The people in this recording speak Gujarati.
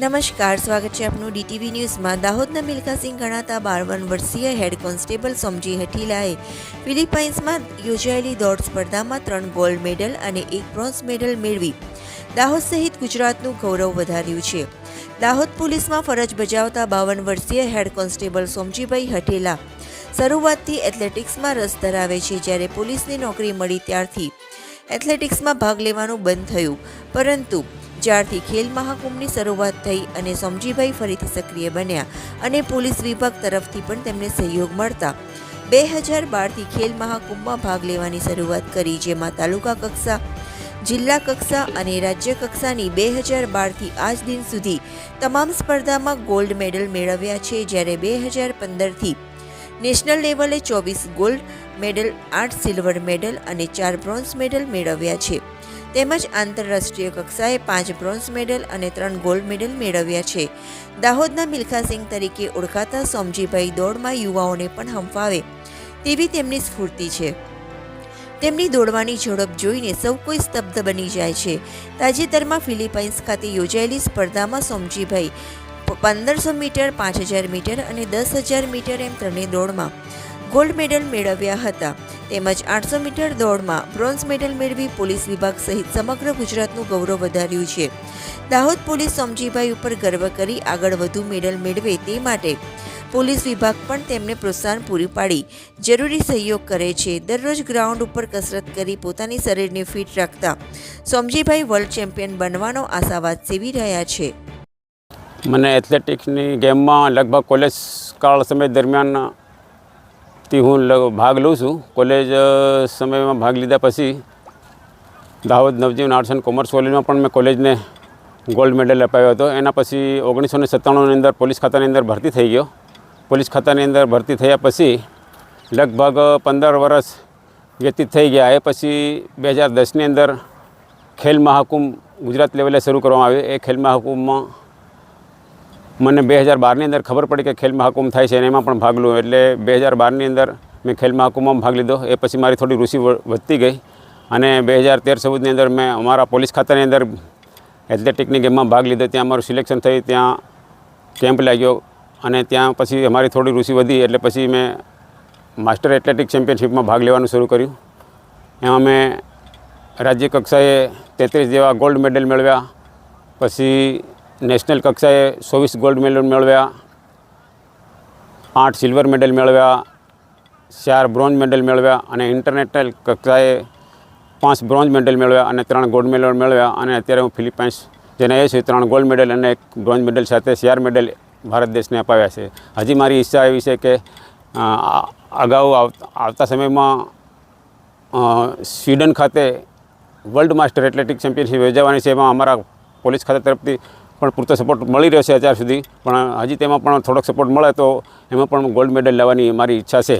નમસ્કાર, સ્વાગત છે આપનું ડીટીવી ન્યૂઝમાં. દાહોદના મિલ્ખાસિંહ ગણાતા બાવન વર્ષીય હેડ કોન્સ્ટેબલ સોમજી હઠીલાએ ફિલિપાઇન્સમાં યોજાયેલી દોડ સ્પર્ધામાં ત્રણ ગોલ્ડ મેડલ અને એક બ્રોન્ઝ મેડલ મેળવી. દાહોદ સહિત ગુજરાતનું ગૌરવ વધાર્યું છે. દાહોદ પોલીસમાં ફરજ બજાવતા બાવન વર્ષીય હેડ કોન્સ્ટેબલ સોમજીભાઈ હઠેલા શરૂઆતથી એથ્લેટિક્સમાં રસ ધરાવે છે જ્યારે પોલીસની નોકરી મળી ત્યારથી. એથ્લેટિક્સમાં ભાગ લેવાનું બંધ થયું. પરંતુ જ્યારથી ખેલ મહાકુંભની શરૂઆત થઈ અને સોમજીભાઈ ફરીથી સક્રિય બન્યા અને પોલીસ વિભાગ તરફથી પણ તેમને સહયોગ મળતા. બે હજાર બારથી ખેલ મહાકુંભમાં ભાગ લેવાની શરૂઆત કરી, જેમાં તાલુકા કક્ષા, જિલ્લા કક્ષા અને રાજ્ય કક્ષાની બે હજાર બારથી આજ દિન સુધી તમામ સ્પર્ધામાં ગોલ્ડ મેડલ મેળવ્યા છે. જ્યારે બે હજાર પંદરથી નેશનલ લેવલે ચોવીસ ગોલ્ડ મેડલ, આઠ સિલ્વર મેડલ અને ચાર બ્રોન્ઝ મેડલ મેળવ્યા છે. તેમજ આંતરરાષ્ટ્રીય કક્ષાએ પાંચ બ્રોન્ઝ મેડલ અને ત્રણ ગોલ્ડ મેડલ મેળવ્યા છે. દાહોદના મિલ્ખાસિંહ તરીકે ઓળખાતા સોમજીભાઈ દોડમાં યુવાઓને પણ હંફાવે તેવી તેમની સ્ફૂર્તિ છે. તેમની દોડવાની ઝડપ જોઈને સૌ કોઈ સ્તબ્ધ બની જાય છે. તાજેતરમાં ફિલિપાઇન્સ ખાતે યોજાયેલી સ્પર્ધામાં સોમજીભાઈ પંદરસો મીટર, પાંચ હજાર મીટર અને દસ હજાર મીટર એમ ત્રણેય દોડમાં ગોલ્ડ મેડલ મેળવ્યા હતા. તેમજ આઠસો મીટર દોડમાં બ્રોન્ઝ મેડલ મેળવી પોલીસ વિભાગ સહિત સમગ્ર ગુજરાતનું ગૌરવ વધાર્યું છે. દાહોદ પોલીસ સોમજીભાઈ ઉપર ગર્વ કરી આગળ વધુ મેડલ મેળવે તે માટે પોલીસ વિભાગ પણ તેમને પ્રોત્સાહન પૂરી પાડી. જરૂરી સહયોગ કરે છે. દરરોજ ગ્રાઉન્ડ ઉપર કસરત કરી પોતાની શરીરને ફિટ રાખતા સોમજીભાઈ વર્લ્ડ ચેમ્પિયન બનવાનો આશાવાદ સેવી રહ્યા છે. મને એથ્લેટિક્સની ગેમમાં લગભગ કોલેજ કાળ સમય દરમિયાનથી હું ભાગ લઉં છું. કોલેજ સમયમાં ભાગ લીધા પછી Dahod Navjivan arts and commerce કોલેજમાં પણ મેં કોલેજને ગોલ્ડ મેડલ અપાવ્યો હતો. એના પછી ઓગણીસો ને સત્તાણુંની અંદર પોલીસ ખાતાની અંદર ભરતી થઈ ગયો. પોલીસ ખાતાની અંદર ભરતી થયા પછી લગભગ પંદર વર્ષ વ્યતીત થઈ ગયા. એ પછી બે હજાર દસની અંદર ખેલ મહાકુંભ ગુજરાત લેવલે શરૂ કરવામાં આવ્યો. એ ખેલ મહાકુંભમાં મને બે હજાર બારની અંદર ખબર પડી કે ખેલ મહાકુંભ થાય છે અને એમાં પણ ભાગ લઉં એટલે બે હજાર બારની અંદર મેં ખેલ મહાકુંભમાં ભાગ લીધો. એ પછી મારી થોડી રુચિ વધતી ગઈ અને બે હજાર તેર ચૌદની અંદર મેં અમારા પોલીસ ખાતાની અંદર એથ્લેટિકની ગેમમાં ભાગ લીધો. ત્યાં અમારું સિલેક્શન થઈ, ત્યાં કેમ્પ લાગ્યો અને ત્યાં પછી અમારી થોડી રુચિ વધી એટલે પછી મેં માસ્ટર એથ્લેટિક ચેમ્પિયનશિપમાં ભાગ લેવાનું શરૂ કર્યું. એમાં મેં રાજ્ય કક્ષાએ તેત્રીસ જેવા ગોલ્ડ મેડલ મેળવ્યા. પછી નેશનલ કક્ષાએ ચોવીસ ગોલ્ડ મેડલ મેળવ્યા, આઠ સિલ્વર મેડલ મેળવ્યા, ચાર બ્રોન્ઝ મેડલ મેળવ્યા અને ઇન્ટરનેશનલ કક્ષાએ પાંચ બ્રોન્ઝ મેડલ મેળવ્યા અને ત્રણ ગોલ્ડ મેડલ મેળવ્યા. અને અત્યારે હું ફિલિપાઇન્સ જેને એ છું. ત્રણ ગોલ્ડ મેડલ અને એક બ્રોન્ઝ મેડલ સાથે ચાર મેડલ ભારત દેશને અપાવ્યા છે. હજી મારી ઈચ્છા એવી છે કે અગાઉ આવતા સમયમાં સ્વીડન ખાતે વર્લ્ડ માસ્ટર એથ્લેટિક ચેમ્પિયનશિપ યોજાવાની છે. એમાં અમારા પોલીસ ખાતા તરફથી પણ પૂરતો સપોર્ટ મળી રહ્યો છે અત્યાર સુધી. પણ હજી તેમાં પણ થોડોક સપોર્ટ મળે તો એમાં પણ ગોલ્ડ મેડલ લેવાની મારી ઈચ્છા છે.